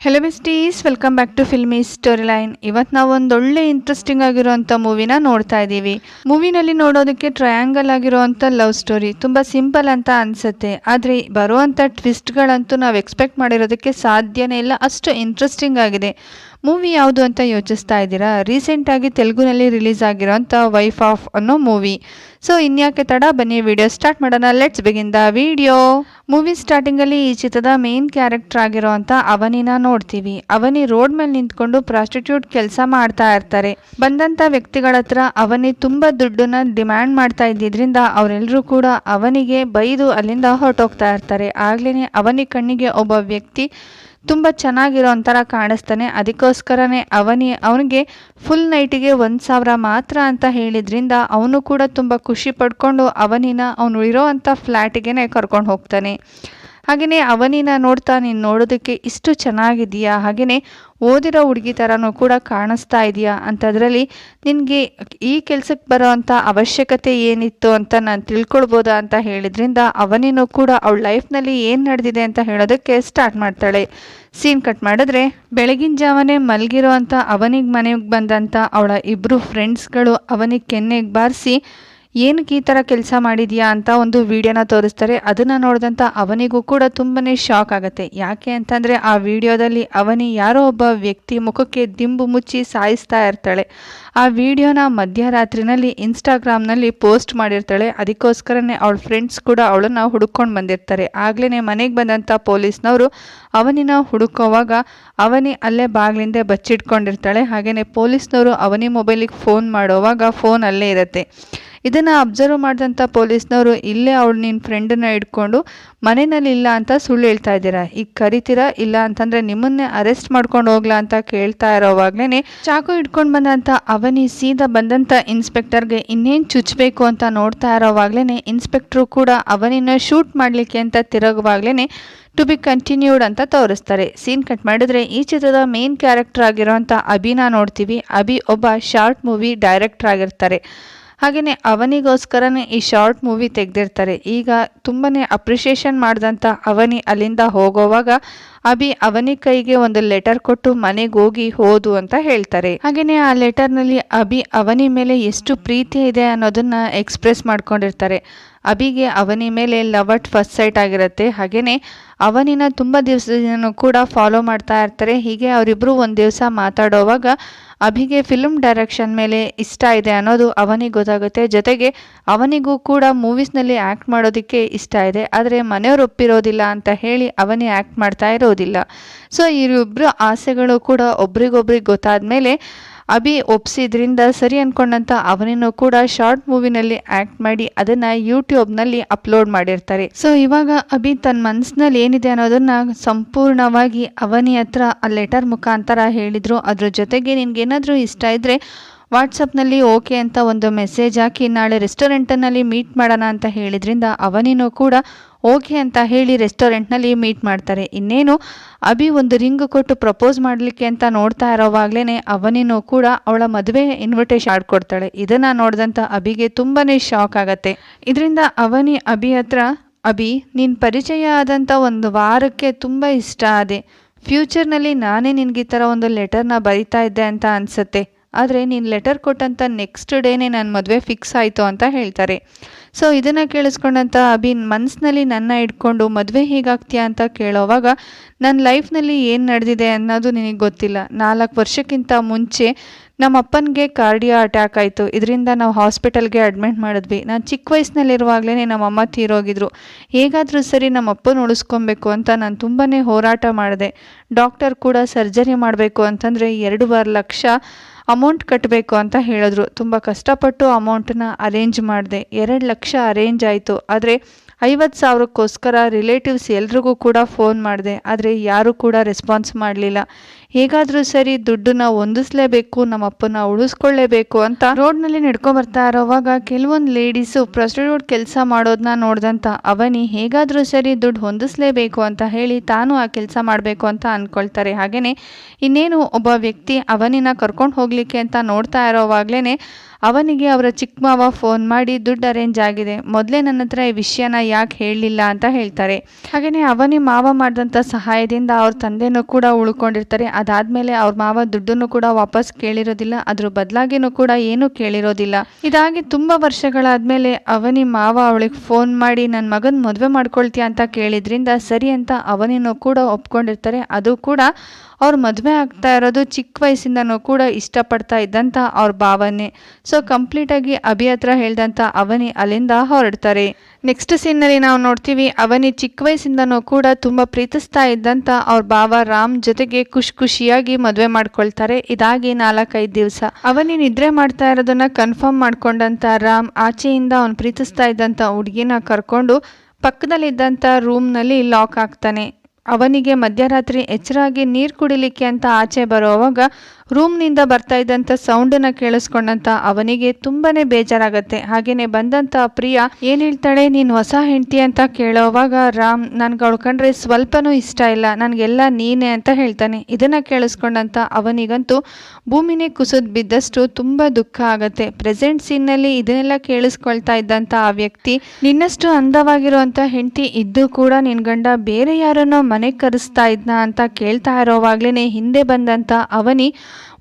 Hello besties welcome back to filmy story line ಇವತ್ತು ನಾವು ಒಂದು ಒಳ್ಳೆ ಇಂಟ್ರೆಸ್ಟಿಂಗ್ ಆಗಿರುವಂಥ ಮೂವಿನ ನೋಡ್ತಾ ಇದ್ದೀವಿ. ಮೂವಿನಲ್ಲಿ ನೋಡೋದಕ್ಕೆ ಟ್ರಯಾಂಗಲ್ ಆಗಿರುವಂಥ ಲವ್ ಸ್ಟೋರಿ ತುಂಬ ಸಿಂಪಲ್ ಅಂತ ಅನಿಸುತ್ತೆ. ಆದರೆ ಬರುವಂಥ ಟ್ವಿಸ್ಟ್ಗಳಂತೂ ನಾವು ಎಕ್ಸ್ಪೆಕ್ಟ್ ಮಾಡಿರೋದಕ್ಕೆ ಸಾಧ್ಯನೇ ಇಲ್ಲ. ಅಷ್ಟು ಇಂಟ್ರೆಸ್ಟಿಂಗ್ ಆಗಿದೆ. ಮೂವಿ ಯಾವುದು ಅಂತ ಯೋಚಿಸ್ತಾ ಇದ್ದೀರಾ? ರೀಸೆಂಟಾಗಿ ತೆಲುಗುನಲ್ಲಿ ರಿಲೀಸ್ ಆಗಿರೋಂಥ ವೈಫ್ ಆಫ್ ಅನ್ನೋ ಮೂವಿ. ಸೊ ಇನ್ಯಾಕೆ ತಡ? ಬನ್ನಿ ವಿಡಿಯೋ ಸ್ಟಾರ್ಟ್ ಮಾಡೋಣ. Let's begin the video movie ಸ್ಟಾರ್ಟಿಂಗಲ್ಲಿ ಈ ಚಿತ್ರದ ಮೇನ್ ಕ್ಯಾರೆಕ್ಟರ್ ಆಗಿರೋಂಥ ಅವನಿನ ನೋಡ್ತೀವಿ. ಅವನಿ ರೋಡ್ ಮೇಲೆ ನಿಂತ್ಕೊಂಡು ಪ್ರಾಸ್ಟಿಟ್ಯೂಟ್ ಕೆಲಸ ಮಾಡ್ತಾ ಇರ್ತಾರೆ. ಬಂದಂಥ ವ್ಯಕ್ತಿಗಳ ಹತ್ರ ಅವನಿ ತುಂಬ ದುಡ್ಡನ್ನ ಡಿಮ್ಯಾಂಡ್ ಮಾಡ್ತಾ ಇದ್ದಿದ್ರಿಂದ ಅವರೆಲ್ಲರೂ ಕೂಡ ಅವನಿಗೆ ಬೈದು ಅಲ್ಲಿಂದ ಹೊರಟೋಗ್ತಾ ಇರ್ತಾರೆ. ಆಗ್ಲೇ ಅವನಿ ಕಣ್ಣಿಗೆ ಒಬ್ಬ ವ್ಯಕ್ತಿ ತುಂಬ ಚೆನ್ನಾಗಿರೋ ಒಂಥರ ಕಾಣಿಸ್ತಾನೆ. ಅದಕ್ಕೋಸ್ಕರನೇ ಅವನಿ, ಅವನಿಗೆ ಫುಲ್ ನೈಟಿಗೆ ಒಂದು ಸಾವಿರ ಮಾತ್ರ ಅಂತ ಹೇಳಿದ್ರಿಂದ ಅವನು ಕೂಡ ತುಂಬ ಖುಷಿ ಪಡ್ಕೊಂಡು ಅವನಿನ ಅವನು ಇರೋ ಅಂಥ ಫ್ಲ್ಯಾಟಿಗೆ ಕರ್ಕೊಂಡು ಹೋಗ್ತಾನೆ. ಹಾಗೆಯೇ ಅವನಿನ ನೋಡ್ತಾ ನೀನು ನೋಡೋದಕ್ಕೆ ಇಷ್ಟು ಚೆನ್ನಾಗಿದೆಯಾ ಹಾಗೆಯೇ ಓದಿರೋ ಹುಡುಗಿ ಥರನೂ ಕೂಡ ಕಾಣಿಸ್ತಾ ಇದೆಯಾ? ಅಂಥದ್ರಲ್ಲಿ ನಿನಗೆ ಈ ಕೆಲಸಕ್ಕೆ ಬರೋ ಅಂಥ ಅವಶ್ಯಕತೆ ಏನಿತ್ತು ಅಂತ ನಾನು ತಿಳ್ಕೊಳ್ಬೋದಾ ಅಂತ ಹೇಳಿದ್ರಿಂದ ಅವನಿನೂ ಕೂಡ ಅವಳ ಲೈಫ್ನಲ್ಲಿ ಏನು ನಡೆದಿದೆ ಅಂತ ಹೇಳೋದಕ್ಕೆ ಸ್ಟಾರ್ಟ್ ಮಾಡ್ತಾಳೆ. ಸೀನ್ ಕಟ್ ಮಾಡಿದ್ರೆ ಬೆಳಗಿನ ಜಾವನೇ ಮಲಗಿರೋ ಅಂಥ ಅವನಿಗೆ ಮನೆಗೆ ಬಂದಂಥ ಅವಳ ಇಬ್ಬರು ಫ್ರೆಂಡ್ಸ್ಗಳು ಅವನಿಗೆ ಕೆನ್ನೆಗೆ ಬಾರಿಸಿ ಏನಕ್ಕೆ ಈ ಥರ ಕೆಲಸ ಮಾಡಿದ್ಯಾ ಅಂತ ಒಂದು ವಿಡಿಯೋನ ತೋರಿಸ್ತಾರೆ. ಅದನ್ನು ನೋಡಿದಂಥ ಅವನಿಗೂ ಕೂಡ ತುಂಬಾ ಶಾಕ್ ಆಗುತ್ತೆ. ಯಾಕೆ ಅಂತಂದರೆ ಆ ವಿಡಿಯೋದಲ್ಲಿ ಅವನಿ ಯಾರೋ ಒಬ್ಬ ವ್ಯಕ್ತಿ ಮುಖಕ್ಕೆ ದಿಂಬು ಮುಚ್ಚಿ ಸಾಯಿಸ್ತಾ ಇರ್ತಾಳೆ. ಆ ವಿಡಿಯೋನ ಮಧ್ಯರಾತ್ರಿನಲ್ಲಿ ಇನ್ಸ್ಟಾಗ್ರಾಮ್ನಲ್ಲಿ ಪೋಸ್ಟ್ ಮಾಡಿರ್ತಾಳೆ. ಅದಕ್ಕೋಸ್ಕರನೇ ಅವಳ ಫ್ರೆಂಡ್ಸ್ ಕೂಡ ಅವಳನ್ನು ಹುಡುಕೊಂಡು ಬಂದಿರ್ತಾರೆ. ಆಗ್ಲೇ ಮನೆಗೆ ಬಂದಂಥ ಪೊಲೀಸ್ನವರು ಅವನಿನ ಹುಡುಕೋವಾಗ ಅವನಿ ಅಲ್ಲೇ ಬಾಗಿಲಿಂದ ಬಚ್ಚಿಟ್ಕೊಂಡಿರ್ತಾಳೆ. ಹಾಗೆಯೇ ಪೊಲೀಸ್ನವರು ಅವನಿ ಮೊಬೈಲಿಗೆ ಫೋನ್ ಮಾಡೋವಾಗ ಫೋನ್ ಅಲ್ಲೇ ಇರುತ್ತೆ. ಇದನ್ನು ಅಬ್ಸರ್ವ್ ಮಾಡಿದಂಥ ಪೊಲೀಸ್ನವರು ಇಲ್ಲೇ ಅವಳು ನಿನ್ನ ಫ್ರೆಂಡನ್ನ ಇಟ್ಕೊಂಡು ಮನೆಯಲ್ಲಿ ಇಲ್ಲ ಅಂತ ಸುಳ್ಳು ಹೇಳ್ತಾ ಇದ್ದೀರಾ? ಈಗ ಕರಿತೀರಾ? ಇಲ್ಲ ಅಂತಂದರೆ ನಿಮ್ಮನ್ನೇ ಅರೆಸ್ಟ್ ಮಾಡ್ಕೊಂಡು ಹೋಗ್ಲಾ ಅಂತ ಕೇಳ್ತಾ ಇರೋವಾಗ್ಲೇ ಚಾಕು ಇಟ್ಕೊಂಡು ಬಂದಂಥ ಅವನಿ ಸೀದಾ ಬಂದಂಥ ಇನ್ಸ್ಪೆಕ್ಟರ್ಗೆ ಇನ್ನೇನು ಚುಚ್ಚಬೇಕು ಅಂತ ನೋಡ್ತಾ ಇರೋವಾಗ್ಲೇ ಇನ್ಸ್ಪೆಕ್ಟ್ರು ಕೂಡ ಅವನಿನ ಶೂಟ್ ಮಾಡಲಿಕ್ಕೆ ಅಂತ ತಿರುಗುವಾಗ್ಲೇ ಟು ಬಿ ಕಂಟಿನ್ಯೂಡ್ ಅಂತ ತೋರಿಸ್ತಾರೆ. ಸೀನ್ ಕಟ್ ಮಾಡಿದ್ರೆ ಈ ಚಿತ್ರದ ಮೇನ್ ಕ್ಯಾರೆಕ್ಟರ್ ಆಗಿರೋಂಥ ಅಭಿನ ನೋಡ್ತೀವಿ. ಅಭಿ ಒಬ್ಬ ಶಾರ್ಟ್ ಮೂವಿ ಡೈರೆಕ್ಟರ್ ಆಗಿರ್ತಾರೆ. ಹಾಗೆಯೇ ಅವನಿಗೋಸ್ಕರನೇ ಈ ಶಾರ್ಟ್ ಮೂವಿ ತೆಗೆದಿರ್ತಾರೆ. ಈಗ ತುಂಬಾ ಅಪ್ರಿಷಿಯೇಷನ್ ಮಾಡಿದಂಥ ಅವನಿ ಅಲ್ಲಿಂದ ಹೋಗೋವಾಗ ಅಭಿ ಅವನಿ ಕೈಗೆ ಒಂದು ಲೆಟರ್ ಕೊಟ್ಟು ಮನೆಗೆ ಹೋಗಿ ಹೋದು ಅಂತ ಹೇಳ್ತಾರೆ. ಹಾಗೆಯೇ ಆ ಲೆಟರ್ನಲ್ಲಿ ಅಭಿ ಅವನಿ ಮೇಲೆ ಎಷ್ಟು ಪ್ರೀತಿ ಇದೆ ಅನ್ನೋದನ್ನ ಎಕ್ಸ್ಪ್ರೆಸ್ ಮಾಡ್ಕೊಂಡಿರ್ತಾರೆ. ಅಭಿಗೆ ಅವನಿ ಮೇಲೆ ಲವ್ ಅಟ್ ಫಸ್ಟ್ ಸೈಟ್ ಆಗಿರುತ್ತೆ. ಹಾಗೆಯೇ ಅವನಿನ ತುಂಬ ದಿವಸದಿಂದ ಕೂಡ ಫಾಲೋ ಮಾಡ್ತಾ ಇರ್ತಾರೆ. ಹೀಗೆ ಅವರಿಬ್ಬರು ಒಂದು ದಿವಸ ಮಾತಾಡೋವಾಗ ಅಭಿಗೆ ಫಿಲ್ಮ್ ಡೈರೆಕ್ಷನ್ ಮೇಲೆ ಇಷ್ಟ ಇದೆ ಅನ್ನೋದು ಅವನಿಗೆ ಗೊತ್ತಾಗುತ್ತೆ. ಜೊತೆಗೆ ಅವನಿಗೂ ಕೂಡ ಮೂವೀಸ್ನಲ್ಲಿ ಆ್ಯಕ್ಟ್ ಮಾಡೋದಕ್ಕೆ ಇಷ್ಟ ಇದೆ. ಆದರೆ ಮನೆಯವರು ಒಪ್ಪಿರೋದಿಲ್ಲ ಅಂತ ಹೇಳಿ ಅವನೇ ಆ್ಯಕ್ಟ್ ಮಾಡ್ತಾ ಇರೋದಿಲ್ಲ. ಸೊ ಇವರಿಬ್ಬರು ಆಸೆಗಳು ಕೂಡ ಒಬ್ರಿಗೊಬ್ರಿಗೆ ಗೊತ್ತಾದ ಮೇಲೆ ಅಭಿ ಒಪ್ಸಿದ್ರಿಂದ ಸರಿ ಅನ್ಕೊಂಡಂತ ಅವನೇನು ಕೂಡ ಶಾರ್ಟ್ ಮೂವಿನಲ್ಲಿ ಆಕ್ಟ್ ಮಾಡಿ ಅದನ್ನು ಯೂಟ್ಯೂಬ್ನಲ್ಲಿ ಅಪ್ಲೋಡ್ ಮಾಡಿರ್ತಾರೆ. ಸೊ ಇವಾಗ ಅಭಿ ತನ್ನ ಮನಸ್ಸಿನಲ್ಲಿ ಏನಿದೆ ಅನ್ನೋದನ್ನ ಸಂಪೂರ್ಣವಾಗಿ ಅವನಿ ಹತ್ರ ಆ ಲೆಟರ್ ಮುಖಾಂತರ ಹೇಳಿದ್ರು. ಅದ್ರ ಜೊತೆಗೆ ನಿನ್ಗೇನಾದರೂ ಇಷ್ಟ ಇದ್ದರೆ ವಾಟ್ಸಪ್ನಲ್ಲಿ ಓಕೆ ಅಂತ ಒಂದು ಮೆಸೇಜ್ ಹಾಕಿ, ನಾಳೆ ರೆಸ್ಟೋರೆಂಟನಲ್ಲಿ ಮೀಟ್ ಮಾಡೋಣ ಅಂತ ಹೇಳಿದ್ರಿಂದ ಅವನಿನೂ ಕೂಡ ಓಕೆ ಅಂತ ಹೇಳಿ ರೆಸ್ಟೋರೆಂಟ್ನಲ್ಲಿ ಮೀಟ್ ಮಾಡ್ತಾರೆ. ಇನ್ನೇನು, ಅಭಿ ಒಂದು ರಿಂಗ್ ಕೊಟ್ಟು ಪ್ರಪೋಸ್ ಮಾಡಲಿಕ್ಕೆ ಅಂತ ನೋಡ್ತಾ ಇರೋವಾಗಲೇ ಅವನಿನೂ ಕೂಡ ಅವಳ ಮದುವೆ ಇನ್ವಿಟೇಷನ್ ಆಡ್ಕೊಡ್ತಾಳೆ ಇದನ್ನು ನೋಡಿದಂಥ ಅಭಿಗೆ ತುಂಬಾ ಶಾಕ್ ಆಗತ್ತೆ. ಇದರಿಂದ ಅವನಿ ಅಭಿ ಹತ್ರ, ಅಭಿ ನಿನ್ನ ಪರಿಚಯ ಆದಂಥ ಒಂದು ವಾರಕ್ಕೆ ತುಂಬ ಇಷ್ಟ ಅದೇ ಫ್ಯೂಚರ್ನಲ್ಲಿ ನಾನೇ ನಿನಗೆ ಈ ಥರ ಒಂದು ಲೆಟರ್ನ ಬರಿತಾ ಇದ್ದೆ ಅಂತ ಅನಿಸುತ್ತೆ. ಆದರೆ ನೀನು ಲೆಟರ್ ಕೊಟ್ಟಂಥ ನೆಕ್ಸ್ಟ್ ಡೇನೇ ನನ್ನ ಮದುವೆ ಫಿಕ್ಸ್ ಆಯಿತು ಅಂತ ಹೇಳ್ತಾರೆ. ಸೊ ಇದನ್ನು ಕೇಳಿಸ್ಕೊಂಡಂಥ ಅಭಿನ್ ಮನಸ್ಸಿನಲ್ಲಿ ನನ್ನ ಇಟ್ಕೊಂಡು ಮದುವೆ ಹೇಗಾಗ್ತೀಯಾ ಅಂತ ಕೇಳೋವಾಗ ನನ್ನ ಲೈಫ್ನಲ್ಲಿ ಏನು ನಡೆದಿದೆ ಅನ್ನೋದು ನಿನಗೆ ಗೊತ್ತಿಲ್ಲ. ನಾಲ್ಕು ವರ್ಷಕ್ಕಿಂತ ಮುಂಚೆ ನಮ್ಮ ಅಪ್ಪನಿಗೆ ಕಾರ್ಡಿಯೋ ಅಟ್ಯಾಕ್ ಆಯಿತು. ಇದರಿಂದ ನಾವು ಹಾಸ್ಪಿಟಲ್ಗೆ ಅಡ್ಮಿಟ್ ಮಾಡಿದ್ವಿ. ನಾನು ಚಿಕ್ಕ ವಯಸ್ಸಿನಲ್ಲಿರುವಾಗಲೇ ನಮ್ಮಮ್ಮ ತೀರೋಗಿದ್ರು. ಹೇಗಾದರೂ ಸರಿ ನಮ್ಮ ಅಪ್ಪನ ಉಳಿಸ್ಕೊಬೇಕು ಅಂತ ನಾನು ತುಂಬಾ ಹೋರಾಟ ಮಾಡಿದೆ. ಡಾಕ್ಟರ್ ಕೂಡ ಸರ್ಜರಿ ಮಾಡಬೇಕು ಅಂತಂದರೆ ಎರಡೂವರೆ ಲಕ್ಷ ಅಮೌಂಟ್ ಕಟ್ಟಬೇಕು ಅಂತ ಹೇಳಿದ್ರು. ತುಂಬ ಕಷ್ಟಪಟ್ಟು ಅಮೌಂಟನ್ನ ಅರೇಂಜ್ ಮಾಡಿದೆ. ಎರಡು ಲಕ್ಷ ಅರೇಂಜ್ ಆಯಿತು. ಆದರೆ ಐವತ್ತು ಸಾವಿರಕ್ಕೋಸ್ಕರ ರಿಲೇಟಿವ್ಸ್ ಎಲ್ರಿಗೂ ಕೂಡ ಫೋನ್ ಮಾಡಿದೆ, ಆದರೆ ಯಾರೂ ಕೂಡ ರೆಸ್ಪಾನ್ಸ್ ಮಾಡಲಿಲ್ಲ. ಹೇಗಾದರೂ ಸರಿ ದುಡ್ಡನ್ನ ಹೊಂದಿಸ್ಲೇಬೇಕು ನಮ್ಮ ಅಪ್ಪನ ಉಳಿಸ್ಕೊಳ್ಳೇಬೇಕು ಅಂತ ರೋಡ್ನಲ್ಲಿ ನಡ್ಕೊ ಬರ್ತಾ ಇರೋವಾಗ ಕೆಲವೊಂದು ಲೇಡೀಸು ಪ್ರಸ್ಟಿಟ್ಯೂಟ್ ಕೆಲಸ ಮಾಡೋದನ್ನ ನೋಡ್ದಂತ ಅವನಿ ಹೇಗಾದರೂ ಸರಿ ದುಡ್ಡು ಹೊಂದಿಸ್ಲೇಬೇಕು ಅಂತ ಹೇಳಿ ತಾನು ಆ ಕೆಲಸ ಮಾಡಬೇಕು ಅಂತ ಅಂದ್ಕೊಳ್ತಾರೆ ಹಾಗೆಯೇ ಇನ್ನೇನು ಒಬ್ಬ ವ್ಯಕ್ತಿ ಅವನಿನ ಕರ್ಕೊಂಡು ಹೋಗಲಿಕ್ಕೆ ಅಂತ ನೋಡ್ತಾ ಇರೋವಾಗಲೇ ಅವನಿಗೆ ಅವರ ಚಿಕ್ಕ ಮಾವ ಫೋನ್ ಮಾಡಿ ದುಡ್ಡು ಅರೇಂಜ್ ಆಗಿದೆ. ಮೊದಲೇ ನನ್ನ ಹತ್ರ ಈ ವಿಷಯನ ಯಾಕೆ ಹೇಳಲಿಲ್ಲ ಅಂತ ಹೇಳ್ತಾರೆ. ಹಾಗೆಯೇ ಅವನಿ ಮಾವ ಮಾಡಿದಂಥ ಸಹಾಯದಿಂದ ಅವ್ರ ತಂದೆನೂ ಕೂಡ ಉಳ್ಕೊಂಡಿರ್ತಾರೆ. ಅದಾದಮೇಲೆ ಅವ್ರ ಮಾವ ದುಡ್ಡನ್ನು ಕೂಡ ವಾಪಸ್ ಕೇಳಿರೋದಿಲ್ಲ. ಅದ್ರ ಬದಲಾಗಿನೂ ಕೂಡ ಏನೂ ಕೇಳಿರೋದಿಲ್ಲ. ಇದಾಗಿ ತುಂಬ ವರ್ಷಗಳಾದಮೇಲೆ ಅವನಿ ಮಾವ ಅವಳಿಗೆ ಫೋನ್ ಮಾಡಿ ನನ್ನ ಮಗನ ಮದುವೆ ಮಾಡ್ಕೊಳ್ತೀಯ ಅಂತ ಕೇಳಿದ್ರಿಂದ ಸರಿ ಅಂತ ಅವನಿನೂ ಕೂಡ ಒಪ್ಕೊಂಡಿರ್ತಾರೆ. ಅದು ಕೂಡ ಅವ್ರ ಮದುವೆ ಆಗ್ತಾ ಇರೋದು ಚಿಕ್ಕ ವಯಸ್ಸಿಂದನೂ ಕೂಡ ಇಷ್ಟಪಡ್ತಾ ಇದ್ದಂಥ ಅವ್ರ ಭಾವನೆ. ಸೊ ಕಂಪ್ಲೀಟಾಗಿ ಅಭಿ ಹತ್ರ ಹೇಳ್ದಂಥ ಅವನಿ ಅಲ್ಲಿಂದ ಹೊರಡ್ತಾರೆ. ನೆಕ್ಸ್ಟ್ ಸೀನ್ನಲ್ಲಿ ನಾವು ನೋಡ್ತೀವಿ ಅವನಿ ಚಿಕ್ಕ ವಯಸ್ಸಿಂದನೂ ಕೂಡ ತುಂಬ ಪ್ರೀತಿಸ್ತಾ ಇದ್ದಂಥ ಅವ್ರ ಭಾವ ರಾಮ್ ಜೊತೆಗೆ ಖುಷಿ ಖುಷಿಯಾಗಿ ಮದುವೆ ಮಾಡ್ಕೊಳ್ತಾರೆ. ಇದಾಗಿ ನಾಲ್ಕೈದು ದಿವಸ. ಅವನಿ ನಿದ್ರೆ ಮಾಡ್ತಾ ಇರೋದನ್ನ ಕನ್ಫರ್ಮ್ ಮಾಡ್ಕೊಂಡಂಥ ರಾಮ್ ಆಚೆಯಿಂದ ಅವ್ನು ಪ್ರೀತಿಸ್ತಾ ಇದ್ದಂಥ ಹುಡುಗಿನ ಕರ್ಕೊಂಡು ಪಕ್ಕದಲ್ಲಿದ್ದಂಥ ರೂಮ್ನಲ್ಲಿ ಲಾಕ್ ಆಗ್ತಾನೆ. ಅವನಿಗೆ ಮಧ್ಯರಾತ್ರಿ ಎಚ್ಚರಾಗಿ ನೀರು ಕುಡಿಲಿಕ್ಕೆ ಅಂತ ಆಚೆ ಬರೋವಾಗ ರೂಮ್ನಿಂದ ಬರ್ತಾ ಇದ್ದಂಥ ಸೌಂಡನ್ನು ಕೇಳಿಸ್ಕೊಂಡಂತ ಅವನಿಗೆ ತುಂಬಾನೇ ಬೇಜಾರಾಗತ್ತೆ. ಹಾಗೇನೆ ಬಂದಂತ ಪ್ರಿಯಾ ಏನು ಹೇಳ್ತಾಳೆ, ನೀನು ಹೊಸ ಹೆಂಡತಿ ಅಂತ ಕೇಳೋವಾಗ ರಾಮ್, ನನ್ಗೆ ಅವಳು ಸ್ವಲ್ಪನೂ ಇಷ್ಟ ಇಲ್ಲ. ನನಗೆಲ್ಲ ನೀನೆ ಅಂತ ಹೇಳ್ತಾನೆ. ಇದನ್ನ ಕೇಳಿಸ್ಕೊಂಡಂತ ಅವನಿಗಂತೂ ಭೂಮಿನೇ ಕುಸಿದ್ ಬಿದ್ದಷ್ಟು ತುಂಬಾ ದುಃಖ ಆಗತ್ತೆ. ಪ್ರೆಸೆಂಟ್ ಸೀನ್ನಲ್ಲಿ ಇದನ್ನೆಲ್ಲ ಕೇಳಿಸ್ಕೊಳ್ತಾ ಇದ್ದಂತ ಆ ವ್ಯಕ್ತಿ, ನಿನ್ನಷ್ಟು ಅಂದವಾಗಿರುವಂಥ ಹೆಂಡತಿ ಇದ್ದು ಕೂಡ ನಿನ್ ಗಂಡ ಬೇರೆ ಯಾರನ್ನೋ ಮನೆಗೆ ಕರೆಸ್ತಾ ಇದ್ನ ಅಂತ ಕೇಳ್ತಾ ಇರೋವಾಗ್ಲೇ ಹಿಂದೆ ಬಂದಂತ ಅವನಿ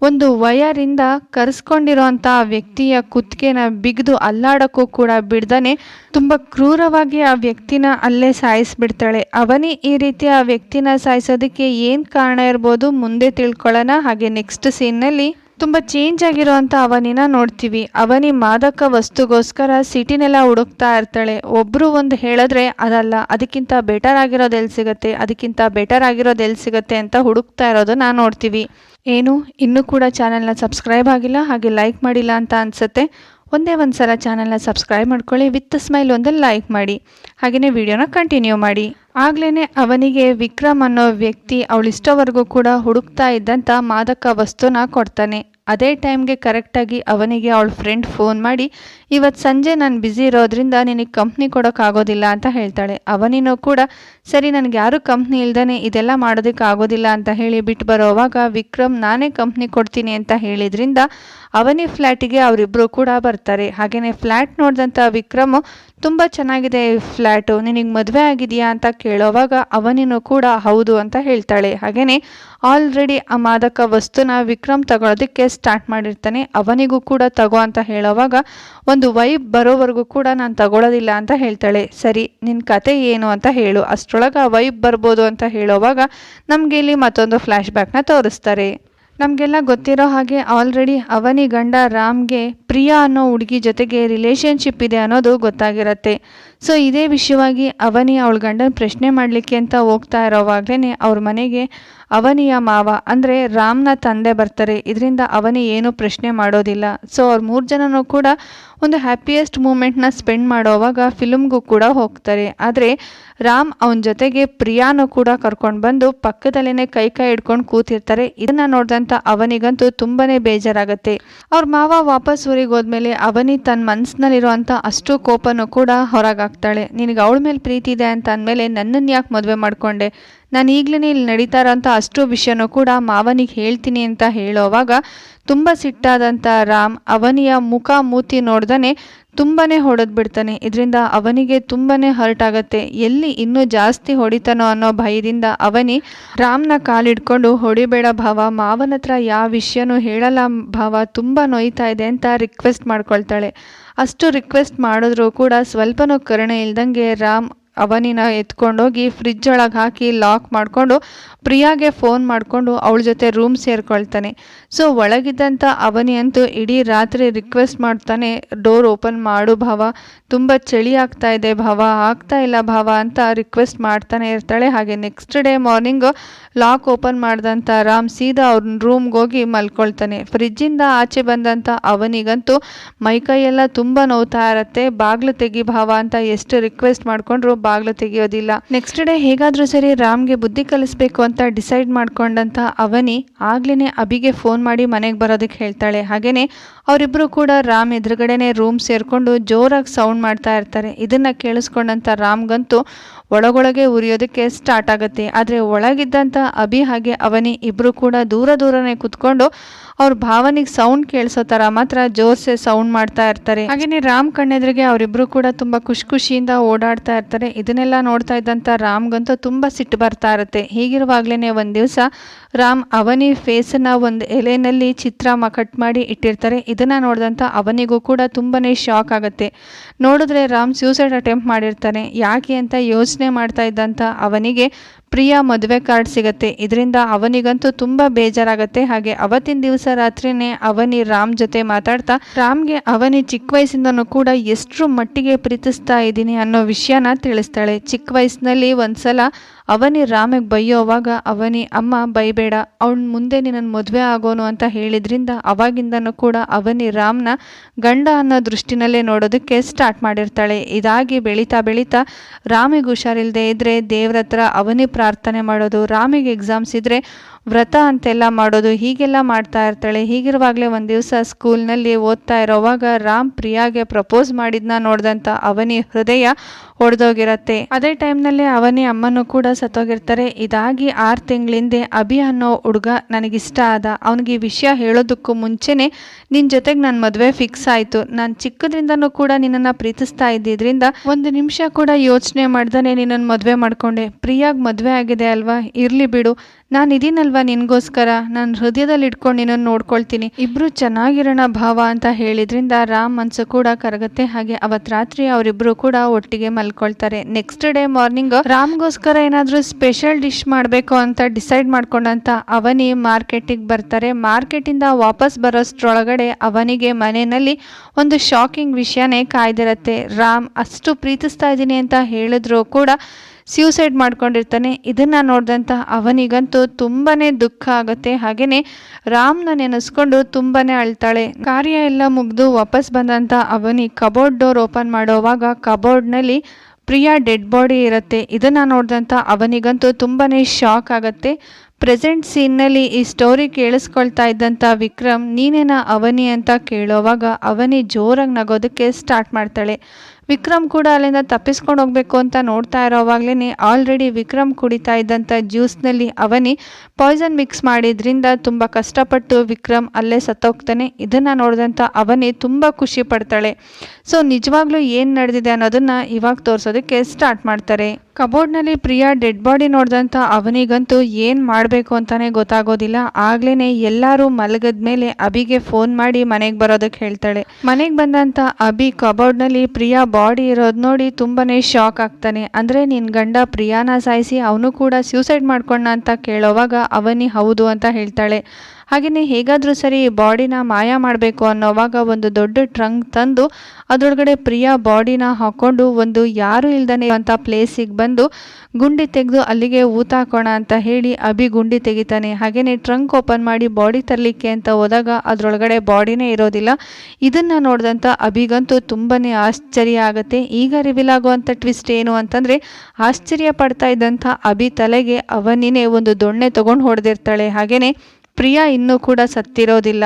ಒಂದು ವಯರಿಂದ ಕರೆಸ್ಕೊಂಡಿರೋಂಥ ವ್ಯಕ್ತಿಯ ಕುತ್ತಿಗೆನ ಬಿಗಿದು ಅಲ್ಲಾಡೋಕ್ಕೂ ಕೂಡ ಬಿಡ್ದಾನೆ ತುಂಬ ಕ್ರೂರವಾಗಿ ಆ ವ್ಯಕ್ತಿನ ಅಲ್ಲೇ ಸಾಯಿಸ್ಬಿಡ್ತಾಳೆ. ಅವನಿ ಈ ರೀತಿ ಆ ವ್ಯಕ್ತಿನ ಸಾಯಿಸೋದಕ್ಕೆ ಏನು ಕಾರಣ ಇರ್ಬೋದು ಮುಂದೆ ತಿಳ್ಕೊಳ್ಳೋಣ. ಹಾಗೆ ನೆಕ್ಸ್ಟ್ ಸೀನ್ನಲ್ಲಿ ತುಂಬ ಚೇಂಜ್ ಆಗಿರುವಂಥ ಅವನಿನ ನೋಡ್ತೀವಿ. ಅವನಿ ಮಾದಕ ವಸ್ತುಗೋಸ್ಕರ ಸಿಟಿನೆಲ್ಲ ಹುಡುಕ್ತಾ ಇರ್ತಾಳೆ. ಒಬ್ಬರು ಒಂದು ಹೇಳಿದ್ರೆ ಅದಲ್ಲ, ಅದಕ್ಕಿಂತ ಬೆಟರ್ ಆಗಿರೋದು ಎಲ್ಲಿ ಸಿಗುತ್ತೆ, ಅದಕ್ಕಿಂತ ಬೆಟರ್ ಆಗಿರೋದು ಎಲ್ಲಿ ಸಿಗುತ್ತೆ ಅಂತ ಹುಡುಕ್ತಾ ಇರೋದನ್ನ ನೋಡ್ತೀವಿ. ಏನು, ಇನ್ನೂ ಕೂಡ ಚಾನಲ್ನ ಸಬ್ಸ್ಕ್ರೈಬ್ ಆಗಿಲ್ಲ, ಹಾಗೆ ಲೈಕ್ ಮಾಡಿಲ್ಲ ಅಂತ ಅನಿಸುತ್ತೆ, ಒಂದೇ ಒಂದು ಸಲ ಚಾನಲ್ನ ಸಬ್ಸ್ಕ್ರೈಬ್ ಮಾಡ್ಕೊಳ್ಳಿ, ವಿತ್ ಸ್ಮೈಲ್ ಒಂದಲ್ಲಿ ಲೈಕ್ ಮಾಡಿ ಹಾಗೆಯೇ ವಿಡಿಯೋನ ಕಂಟಿನ್ಯೂ ಮಾಡಿ. ಆಗ್ಲೇ ಅವನಿಗೆ ವಿಕ್ರಮ್ ಅನ್ನೋ ವ್ಯಕ್ತಿ ಅವಳಿಷ್ಟವರೆಗೂ ಕೂಡ ಹುಡುಕ್ತಾ ಇದ್ದಂಥ ಮಾದಕ ವಸ್ತುನ ಕೊಡ್ತಾನೆ. ಅದೇ ಟೈಮ್ಗೆ ಕರೆಕ್ಟಾಗಿ ಅವನಿಗೆ ಅವಳ ಫ್ರೆಂಡ್ ಫೋನ್ ಮಾಡಿ ಇವತ್ತು ಸಂಜೆ ನಾನು ಬ್ಯುಸಿ ಇರೋದ್ರಿಂದ ನಿನಗೆ ಕಂಪ್ನಿ ಕೊಡೋಕ್ಕಾಗೋದಿಲ್ಲ ಅಂತ ಹೇಳ್ತಾಳೆ. ಅವನಿನೂ ಕೂಡ, ಸರಿ, ನನಗೆ ಯಾರು ಕಂಪ್ನಿ ಇಲ್ದೇ ಇದೆಲ್ಲ ಮಾಡೋದಕ್ಕೆ ಆಗೋದಿಲ್ಲ ಅಂತ ಹೇಳಿ ಬಿಟ್ಟು ಬರೋವಾಗ ವಿಕ್ರಮ್, ನಾನೇ ಕಂಪ್ನಿ ಕೊಡ್ತೀನಿ ಅಂತ ಹೇಳಿದ್ರಿಂದ ಅವನಿ ಫ್ಲ್ಯಾಟಿಗೆ ಅವರಿಬ್ಬರು ಕೂಡ ಬರ್ತಾರೆ. ಹಾಗೆಯೇ ಫ್ಲ್ಯಾಟ್ ನೋಡಿದಂಥ ವಿಕ್ರಮ್, ತುಂಬ ಚೆನ್ನಾಗಿದೆ ಈ ಫ್ಲ್ಯಾಟು ನಿನಗೆ ಮದುವೆ ಆಗಿದೆಯಾ ಅಂತ ಕೇಳೋವಾಗ ಅವನಿನೂ ಕೂಡ, ಹೌದು ಅಂತ ಹೇಳ್ತಾಳೆ. ಹಾಗೆಯೇ ಆಲ್ರೆಡಿ ಆ ಮಾದಕ ವಸ್ತುನ ವಿಕ್ರಮ್ ತಗೊಳೋದಕ್ಕೆ ಸ್ಟಾರ್ಟ್ ಮಾಡಿರ್ತಾನೆ. ಅವನಿಗೂ ಕೂಡ ತಗೋ ಅಂತ ಹೇಳೋವಾಗ ಒಂದು ವೈಬ್ ಬರೋವರೆಗೂ ಕೂಡ ನಾನು ತಗೊಳ್ಳೋದಿಲ್ಲ ಅಂತ ಹೇಳ್ತಾಳೆ. ಸರಿ ನಿನ್ನ ಕತೆ ಏನು ಅಂತ ಹೇಳು. ಅಷ್ಟರೊಳಗೆ ವೈಬ್ ಬರ್ಬೋದು ಅಂತ ಹೇಳೋವಾಗ ನಮಗೆ ಇಲ್ಲಿ ಮತ್ತೊಂದು ಫ್ಲ್ಯಾಶ್ ಬ್ಯಾಕ್ನ ತೋರಿಸ್ತಾರೆ. ನಮಗೆಲ್ಲ ಗೊತ್ತಿರೋ ಹಾಗೆ ಆಲ್ರೆಡಿ ಅವನಿ ಗಂಡ ರಾಮ್ಗೆ ಪ್ರಿಯಾ ಅನ್ನೋ ಹುಡುಗಿ ಜೊತೆಗೆ ರಿಲೇಷನ್ಶಿಪ್ ಇದೆ ಅನ್ನೋದು ಗೊತ್ತಾಗಿರತ್ತೆ. ಸೊ ಇದೇ ವಿಷಯವಾಗಿ ಅವನಿ ಅವಳ ಗಂಡನ ಪ್ರಶ್ನೆ ಮಾಡಲಿಕ್ಕೆ ಅಂತ ಹೋಗ್ತಾ ಇರೋವಾಗಲೇ ಅವ್ರ ಮನೆಗೆ ಅವನಿಯ ಮಾವ, ಅಂದರೆ ರಾಮ್ನ ತಂದೆ ಬರ್ತಾರೆ. ಇದರಿಂದ ಅವನಿ ಏನೂ ಪ್ರಶ್ನೆ ಮಾಡೋದಿಲ್ಲ. ಸೊ ಅವ್ರ ಮೂರು ಜನನೂ ಕೂಡ ಒಂದು ಹ್ಯಾಪಿಯೆಸ್ಟ್ ಮೂಮೆಂಟ್ನ ಸ್ಪೆಂಡ್ ಮಾಡೋವಾಗ ಫಿಲ್ಮ್ಗೂ ಕೂಡ ಹೋಗ್ತಾರೆ. ಆದರೆ ರಾಮ್ ಅವನ ಜೊತೆಗೆ ಪ್ರಿಯಾನೂ ಕೂಡ ಕರ್ಕೊಂಡು ಬಂದು ಪಕ್ಕದಲ್ಲೇ ಕೈ ಕೈ ಹಿಡ್ಕೊಂಡು ಕೂತಿರ್ತಾರೆ. ಇದನ್ನ ನೋಡಿದಂಥ ಅವನಿಗಂತೂ ತುಂಬಾ ಬೇಜಾರಾಗುತ್ತೆ. ಅವ್ರ ಮಾವ ವಾಪಸ್ ಊರಿಗೆ ಹೋದ್ಮೇಲೆ ಅವನಿ ತನ್ನ ಮನಸ್ಸಿನಲ್ಲಿರುವಂಥ ಅಷ್ಟು ಕೋಪನೂ ಕೂಡ ಹೊರಗಾಗ್ತಾಳೆ ನಿನಗೆ ಅವಳ ಮೇಲೆ ಪ್ರೀತಿ ಇದೆ ಅಂತ ಅಂದಮೇಲೆ ನನ್ನನ್ನು ಯಾಕೆ ಮದುವೆ ಮಾಡ್ಕೊಂಡೆ? ನಾನು ಈಗಲೇ ಇಲ್ಲಿ ನಡೀತಾ ಇರೋಂಥ ಅಷ್ಟು ವಿಷಯನೂ ಕೂಡ ಮಾವನಿಗೆ ಹೇಳ್ತೀನಿ ಅಂತ ಹೇಳೋವಾಗ ತುಂಬ ಸಿಟ್ಟಾದಂಥ ರಾಮ್ ಅವನಿಯ ಮುಖ ಮೂತಿ ನೋಡ್ದೇ ತುಂಬಾನೇ ಹೊಡೆದು ಬಿಡ್ತಾನೆ. ಇದರಿಂದ ಅವನಿಗೆ ತುಂಬಾನೇ ಹರ್ಟ್ ಆಗತ್ತೆ. ಎಲ್ಲಿ ಇನ್ನೂ ಜಾಸ್ತಿ ಹೊಡಿತಾನೋ ಅನ್ನೋ ಭಯದಿಂದ ಅವನಿ ರಾಮ್ನ ಕಾಲಿಡ್ಕೊಂಡು, ಹೊಡಿಬೇಡ ಭಾವ, ಮಾವನ ಹತ್ರ ಯಾವ ವಿಷಯನೂ ಹೇಳಲ್ಲ ಭಾವ, ತುಂಬ ನೋಯ್ತಾ ಇದೆ ಅಂತ ರಿಕ್ವೆಸ್ಟ್ ಮಾಡ್ಕೊಳ್ತಾಳೆ. ಅಷ್ಟು ರಿಕ್ವೆಸ್ಟ್ ಮಾಡಿದ್ರೂ ಕೂಡ ಸ್ವಲ್ಪನೂ ಕರುಣೆ ಇಲ್ದಂಗೆ ರಾಮ್ ಅವನಿನ ಎತ್ಕೊಂಡೋಗಿ ಫ್ರಿಜ್ ಒಳಗೆ ಹಾಕಿ ಲಾಕ್ ಮಾಡಿಕೊಂಡು, ಪ್ರಿಯಾಗೆ ಫೋನ್ ಮಾಡಿಕೊಂಡು ಅವಳ ಜೊತೆ ರೂಮ್ ಸೇರ್ಕೊಳ್ತಾನೆ. ಸೊ ಒಳಗಿದ್ದಂಥ ಅವನಿಯಂತೂ ಇಡೀ ರಾತ್ರಿ ರಿಕ್ವೆಸ್ಟ್ ಮಾಡ್ತಾನೆ ಡೋರ್ ಓಪನ್ ಮಾಡು ಭಾವ, ತುಂಬ ಚಳಿ ಆಗ್ತಾ ಇದೆ ಭಾವ, ಆಗ್ತಾ ಇಲ್ಲ ಭಾವ ಅಂತ ರಿಕ್ವೆಸ್ಟ್ ಮಾಡ್ತಾನೆ ಇರ್ತಾಳೆ. ಹಾಗೆ next day morning lock open ಮಾಡಿದಂಥ ರಾಮ್ ಸೀದಾ ಅವ್ರ ರೂಮ್ಗೆ ಹೋಗಿ ಮಲ್ಕೊಳ್ತಾನೆ. ಫ್ರಿಜ್ಜಿಂದ ಆಚೆ ಬಂದಂಥ ಅವನಿಗಂತೂ ಮೈಕೈಯೆಲ್ಲ ತುಂಬ ನೋವ್ತಾ ಇರತ್ತೆ. ಬಾಗ್ಲು ತೆಗಿ ಭಾವ ಅಂತ ಎಷ್ಟು ರಿಕ್ವೆಸ್ಟ್ ಮಾಡಿಕೊಂಡ್ರು ಬಾಗ್ಲು ತೆಗಿಯೋದಿಲ್ಲ. ನೆಕ್ಸ್ಟ್ ಡೇ ಹೇಗಾದರೂ ಸರಿ ರಾಮ್ಗೆ ಬುದ್ಧಿ ಕಲಿಸ್ಬೇಕು ಅಂತ ಡಿಸೈಡ್ ಮಾಡ್ಕೊಂಡಂಥ ಅವನಿ ಆಗ್ಲೇ ಅಭಿಗೆ ಫೋನ್ ಮಾಡಿ ಮನೆಗೆ ಬರೋದಕ್ಕೆ ಹೇಳ್ತಾಳೆ. ಹಾಗೇನೆ ಅವರಿಬ್ಬರು ಕೂಡ ರಾಮ್ ಎದುರುಗಡೆನೇ ರೂಮ್ ಸೇರಿಕೊಂಡು ಜೋರಾಗಿ ಸೌಂಡ್ ಮಾಡ್ತಾ ಇರ್ತಾರೆ. ಇದನ್ನ ಕೇಳಿಸ್ಕೊಂಡಂಥ ರಾಮ್ಗಂತೂ ಒಳಗೊಳಗೆ ಉರಿಯೋದಕ್ಕೆ ಸ್ಟಾರ್ಟ್ ಆಗುತ್ತೆ. ಆದರೆ ಒಳಗಿದ್ದಂಥ ಅಭಿ ಹಾಗೆ ಅವನಿ ಇಬ್ಬರು ಕೂಡ ದೂರ ದೂರನೇ ಕುತ್ಕೊಂಡು ಅವ್ರ ಭಾವನೆಗೆ ಸೌಂಡ್ ಕೇಳಿಸೋ ಥರ ಮಾತ್ರ ಜೋರ್ಸೆ ಸೌಂಡ್ ಮಾಡ್ತಾ ಇರ್ತಾರೆ. ಹಾಗೆಯೇ ರಾಮ್ ಕಣ್ಣೆದ್ರಿಗೆ ಅವರಿಬ್ಬರು ಕೂಡ ತುಂಬ ಖುಷಿ ಖುಷಿಯಿಂದ ಓಡಾಡ್ತಾ ಇರ್ತಾರೆ. ಇದನ್ನೆಲ್ಲ ನೋಡ್ತಾ ಇದ್ದಂಥ ರಾಮ್ಗಂತೂ ತುಂಬ ಸಿಟ್ಟು ಬರ್ತಾ ಇರುತ್ತೆ. ಹೀಗಿರುವಾಗಲೇ ಒಂದು ದಿವಸ ರಾಮ್ ಅವನಿ ಫೇಸನ್ನ ಒಂದು ಎಲೆಯಲ್ಲಿ ಚಿತ್ರ ಕಟ್ ಮಾಡಿ ಇಟ್ಟಿರ್ತಾರೆ. ಇದನ್ನು ನೋಡಿದಂಥ ಅವನಿಗೂ ಕೂಡ ತುಂಬಾ ಶಾಕ್ ಆಗುತ್ತೆ. ನೋಡಿದ್ರೆ ರಾಮ್ ಸೂಸೈಡ್ ಅಟೆಂಪ್ಟ್ ಮಾಡಿರ್ತಾನೆ. ಯಾಕೆ ಅಂತ ಯೋಚನೆ ಮಾಡ್ತಾ ಇದ್ದಂಥ ಅವನಿಗೆ ಪ್ರಿಯ ಮದುವೆ ಕಾರ್ಡ್ ಸಿಗತ್ತೆ. ಇದರಿಂದ ಅವನಿಗಂತೂ ತುಂಬ ಬೇಜಾರಾಗತ್ತೆ. ಹಾಗೆ ಅವತ್ತಿನ ದಿವಸ ರಾತ್ರಿನೇ ಅವನಿ ರಾಮ್ ಜೊತೆ ಮಾತಾಡ್ತಾ, ರಾಮ್ಗೆ ಅವನಿ ಚಿಕ್ಕ ವಯಸ್ಸಿಂದನೂ ಕೂಡ ಎಷ್ಟರ ಮಟ್ಟಿಗೆ ಪ್ರೀತಿಸ್ತಾ ಇದ್ದೀನಿ ಅನ್ನೋ ವಿಷಯನ ತಿಳಿಸ್ತಾಳೆ. ಚಿಕ್ಕ ವಯಸ್ಸಿನಲ್ಲಿ ಒಂದ್ಸಲ ಅವನಿ ರಾಮಿಗೆ ಬೈಯೋವಾಗ ಅವನಿ, ಅಮ್ಮ, ಬೈಬೇಡ. ಅವನ ಮುಂದೆ ನಿನ್ನನ್ನು ಮದುವೆ ಆಗೋನು ಅಂತ ಹೇಳಿದ್ರಿಂದ ಅವಾಗಿಂದನೂ ಕೂಡ ಅವನಿ ರಾಮ್ನ ಗಂಡ ಅನ್ನೋ ದೃಷ್ಟಿನಲ್ಲೇ ನೋಡೋದಕ್ಕೆ ಸ್ಟಾರ್ಟ್ ಮಾಡಿರ್ತಾಳೆ. ಇದಾಗಿ ಬೆಳೀತಾ ಬೆಳೀತಾ ರಾಮಿಗೆ ಹುಷಾರಿಲ್ಲದೆ ಇದ್ದರೆ ದೇವ್ರ ಹತ್ರ ಅವನಿ ಪ್ರಾರ್ಥನೆ ಮಾಡೋದು ರಾಮಿಗೆ ಎಕ್ಸಾಮ್ಸ್ ಇದ್ದರೆ ವ್ರತ ಅಂತೆಲ್ಲ ಮಾಡೋದು, ಹೀಗೆಲ್ಲ ಮಾಡ್ತಾ ಇರ್ತಾಳೆ. ಹೀಗಿರುವಾಗಲೇ ಒಂದು ದಿವಸ ಸ್ಕೂಲ್ನಲ್ಲಿ ಓದ್ತಾ ಇರೋವಾಗ ರಾಮ್ ಪ್ರಿಯಾಗೆ ಪ್ರಪೋಸ್ ಮಾಡಿದ್ನ ನೋಡಿದಂಥ ಅವನಿ ಹೃದಯ ಹೊಡೆದೋಗಿರತ್ತೆ ಅದೇ ಟೈಮ್ನಲ್ಲಿ ಅವನಿ ಅಮ್ಮನೂ ಕೂಡ ಸತ್ತೋಗಿರ್ತಾರೆ. ಇದಾಗಿ ಆರು ತಿಂಗಳಿಂದೆ ಅಭಿ ಅನ್ನೋ ಹುಡುಗ ನನಗಿಷ್ಟ ಆದ. ಅವನಿಗೆ ಈ ವಿಷಯ ಹೇಳೋದಕ್ಕೂ ಮುಂಚೆನೆ ನಿನ್ನ ಜೊತೆಗೆ ನನ್ನ ಮದುವೆ ಫಿಕ್ಸ್ ಆಯಿತು. ನಾನು ಚಿಕ್ಕದ್ರಿಂದನೂ ಕೂಡ ನಿನ್ನನ್ನು ಪ್ರೀತಿಸ್ತಾ ಇದ್ದಿದ್ರಿಂದ ಒಂದು ನಿಮಿಷ ಕೂಡ ಯೋಚನೆ ಮಾಡ್ದೇ ನಿನ್ನನ್ನು ಮದುವೆ ಮಾಡಿಕೊಂಡೆ. ಪ್ರಿಯಾಗಿ ಮದುವೆ ಆಗಿದೆ ಅಲ್ವಾ? ಇರಲಿ ಬಿಡು. ನಾನು ಇದೀನಲ್ವಾ? ನಿನಗೋಸ್ಕರ ನಾನು ಹೃದಯದಲ್ಲಿ ಇಟ್ಕೊಂಡು ನಿನ್ನನ್ನು ನೋಡ್ಕೊಳ್ತೀನಿ. ಇಬ್ರು ಚೆನ್ನಾಗಿರೋಣ ಭಾವ ಅಂತ ಹೇಳಿದ್ರಿಂದ ರಾಮ್ ಮನ್ಸು ಕೂಡ ಕರಗತ್ತೆ. ಹಾಗೆ ಅವತ್ ರಾತ್ರಿ ಅವರಿಬ್ರು ಕೂಡ ಒಟ್ಟಿಗೆ ಮಲ್ಕೊಳ್ತಾರೆ. ನೆಕ್ಸ್ಟ್ ಡೇ ಮಾರ್ನಿಂಗ್ ರಾಮ್ಗೋಸ್ಕರ ಏನಾದ್ರೂ ಸ್ಪೆಷಲ್ ಡಿಶ್ ಮಾಡಬೇಕು ಅಂತ ಡಿಸೈಡ್ ಮಾಡ್ಕೊಂಡಂತ ಅವನಿ ಮಾರ್ಕೆಟಿಗೆ ಬರ್ತಾರೆ. ಮಾರ್ಕೆಟ್ ಇಂದ ವಾಪಸ್ ಬರೋಷ್ಟ್ರೊಳಗಡೆ ಅವನಿಗೆ ಮನೆಯಲ್ಲಿ ಒಂದು ಶಾಕಿಂಗ್ ವಿಷಯನೇ ಕಾಯ್ದಿರತ್ತೆ. ರಾಮ್, ಅಷ್ಟು ಪ್ರೀತಿಸ್ತಾ ಇದ್ದೀನಿ ಅಂತ ಹೇಳಿದ್ರು ಕೂಡ ಸ್ಯೂಸೈಡ್ ಮಾಡ್ಕೊಂಡಿರ್ತಾನೆ. ಇದನ್ನು ನೋಡಿದಂಥ ಅವನಿಗಂತೂ ತುಂಬಾ ದುಃಖ ಆಗುತ್ತೆ. ಹಾಗೆಯೇ ರಾಮ್ನ ನೆನೆಸ್ಕೊಂಡು ತುಂಬಾ ಅಳ್ತಾಳೆ. ಕಾರ್ಯ ಎಲ್ಲ ಮುಗಿದು ವಾಪಸ್ ಬಂದಂಥ ಅವನಿ ಕಬೋರ್ಡ್ ಡೋರ್ ಓಪನ್ ಮಾಡೋವಾಗ ಕಬೋರ್ಡ್ನಲ್ಲಿ ಪ್ರಿಯಾ ಡೆಡ್ ಬಾಡಿ ಇರುತ್ತೆ. ಇದನ್ನು ನೋಡಿದಂಥ ಅವನಿಗಂತೂ ತುಂಬಾ ಶಾಕ್ ಆಗುತ್ತೆ. ಪ್ರೆಸೆಂಟ್ ಸೀನ್ನಲ್ಲಿ ಈ ಸ್ಟೋರಿ ಕೇಳಿಸ್ಕೊಳ್ತಾ ಇದ್ದಂಥ ವಿಕ್ರಮ್, ನೀನೇನ ಅವನಿ ಅಂತ ಕೇಳೋವಾಗ ಅವನಿ ಜೋರಾಗಿ ನಗೋದಕ್ಕೆ ಸ್ಟಾರ್ಟ್ ಮಾಡ್ತಾಳೆ. ವಿಕ್ರಮ್ ಕೂಡ ಅಲ್ಲಿಂದ ತಪ್ಪಿಸ್ಕೊಂಡು ಹೋಗ್ಬೇಕು ಅಂತ ನೋಡ್ತಾ ಇರೋವಾಗ್ಲೇ ಆಲ್ರೆಡಿ ವಿಕ್ರಮ್ ಕುಡಿತಾ ಇದ್ದಂಥ ಜ್ಯೂಸ್ನಲ್ಲಿ ಅವನಿ ಪಾಯ್ಸನ್ ಮಿಕ್ಸ್ ಮಾಡಿದ್ರಿಂದ ತುಂಬ ಕಷ್ಟಪಟ್ಟು ವಿಕ್ರಮ್ ಅಲ್ಲೇ ಸತ್ತೋಗ್ತಾನೆ. ಇದನ್ನು ನೋಡಿದಂಥ ಅವನಿ ತುಂಬ ಖುಷಿ ಪಡ್ತಾಳೆ. ಸೊ ನಿಜವಾಗ್ಲೂ ಏನು ನಡೆದಿದೆ ಅನ್ನೋದನ್ನು ಇವಾಗ ತೋರಿಸೋದಕ್ಕೆ ಸ್ಟಾರ್ಟ್ ಮಾಡ್ತಾರೆ. ಕಬೋರ್ಡ್ನಲ್ಲಿ ಪ್ರಿಯಾ ಡೆಡ್ ಬಾಡಿ ನೋಡಿದಂಥ ಅವನಿಗಂತೂ ಏನು ಮಾಡಬೇಕು ಅಂತಲೇ ಗೊತ್ತಾಗೋದಿಲ್ಲ. ಆಗ್ಲೇ ಎಲ್ಲರೂ ಮಲಗದ ಮೇಲೆ ಅಬಿಗೆ ಫೋನ್ ಮಾಡಿ ಮನೆಗೆ ಬರೋದಕ್ಕೆ ಹೇಳ್ತಾಳೆ. ಮನೆಗೆ ಬಂದಂತ ಅಭಿ ಕಬೋರ್ಡ್ನಲ್ಲಿ ಪ್ರಿಯಾ ಬಾಡಿ ಇರೋದು ನೋಡಿ ತುಂಬಾನೇ ಶಾಕ್ ಆಗ್ತಾನೆ. ಅಂದರೆ ನಿನ್ನ ಗಂಡ ಪ್ರಿಯಾನ ಸಾಯಿಸಿ ಅವನು ಕೂಡ ಸ್ಯೂಸೈಡ್ ಮಾಡ್ಕೊಂಡ ಅಂತ ಕೇಳೋವಾಗ ಅವನಿ ಹೌದು ಅಂತ ಹೇಳ್ತಾಳೆ. ಹಾಗೆಯೇ ಹೇಗಾದರೂ ಸರಿ ಬಾಡಿನ ಮಾಯ ಮಾಡಬೇಕು ಅನ್ನೋವಾಗ ಒಂದು ದೊಡ್ಡ ಟ್ರಂಕ್ ತಂದು ಅದರೊಳಗಡೆ ಪ್ರಿಯಾ ಬಾಡಿನ ಹಾಕ್ಕೊಂಡು ಒಂದು ಯಾರು ಇಲ್ದನೆ ಅಂತ ಪ್ಲೇಸಿಗೆ ಬಂದು ಗುಂಡಿ ತೆಗೆದು ಅಲ್ಲಿಗೆ ಊತ ಹಾಕೋಣ ಅಂತ ಹೇಳಿ ಅಭಿ ಗುಂಡಿ ತೆಗಿತಾನೆ. ಹಾಗೆಯೇ ಟ್ರಂಕ್ ಓಪನ್ ಮಾಡಿ ಬಾಡಿ ತರಲಿಕ್ಕೆ ಅಂತ ಹೋದಾಗ ಅದರೊಳಗಡೆ ಬಾಡಿನೇ ಇರೋದಿಲ್ಲ. ಇದನ್ನು ನೋಡಿದಂಥ ಅಭಿಗಂತೂ ತುಂಬಾ ಆಶ್ಚರ್ಯ ಆಗುತ್ತೆ. ಈಗ ರಿವೀಲ್ ಆಗುವಂಥ ಟ್ವಿಸ್ಟ್ ಏನು ಅಂತಂದರೆ ಆಶ್ಚರ್ಯ ಪಡ್ತಾ ಇದ್ದಂಥ ಅಭಿ ತಲೆಗೆ ಅವನಿನೇ ಒಂದು ದೊಣ್ಣೆ ತೊಗೊಂಡು ಹೊಡೆದಿರ್ತಾಳೆ. ಹಾಗೆಯೇ ಪ್ರಿಯಾ ಇನ್ನೂ ಕೂಡ ಸತ್ತಿರೋದಿಲ್ಲ.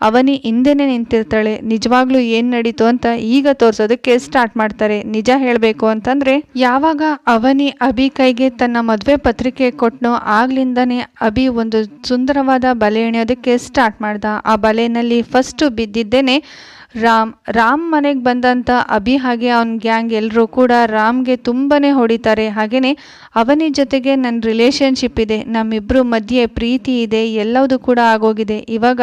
ಅವನಿ ಹಿಂದೆನೇ ನಿಂತಿರ್ತಾಳೆ. ನಿಜವಾಗ್ಲೂ ಏನು ನಡೀತು ಅಂತ ಈಗ ತೋರಿಸೋದಕ್ಕೆ ಸ್ಟಾರ್ಟ್ ಮಾಡ್ತಾರೆ. ನಿಜ ಹೇಳಬೇಕು ಅಂತಂದರೆ, ಯಾವಾಗ ಅವನಿ ಅಭಿ ಕೈಗೆ ತನ್ನ ಮದುವೆ ಪತ್ರಿಕೆ ಕೊಟ್ಟನೋ ಆಗ್ಲಿಂದನೇ ಅಭಿ ಒಂದು ಸುಂದರವಾದ ಬಲೆ ಎಣೆಯೋದಕ್ಕೆ ಸ್ಟಾರ್ಟ್ ಮಾಡ್ದ. ಆ ಬಲೆನಲ್ಲಿ ಫಸ್ಟು ಬಿದ್ದಿದ್ದೇನೆ ರಾಮ್ ರಾಮ್ ಮನೆಗೆ ಬಂದಂಥ ಅಭಿ ಹಾಗೆ ಅವನ ಗ್ಯಾಂಗ್ ಎಲ್ಲರೂ ಕೂಡ ರಾಮ್ಗೆ ತುಂಬಾ ಹೊಡಿತಾರೆ. ಹಾಗೆಯೇ ಅವನಿ ಜೊತೆಗೆ ನನ್ನ ರಿಲೇಷನ್ಶಿಪ್ ಇದೆ ನಮ್ಮಿಬ್ಬರು ಮಧ್ಯೆ ಪ್ರೀತಿ ಇದೆ ಎಲ್ಲವೂ ಕೂಡ ಆಗೋಗಿದೆ. ಇವಾಗ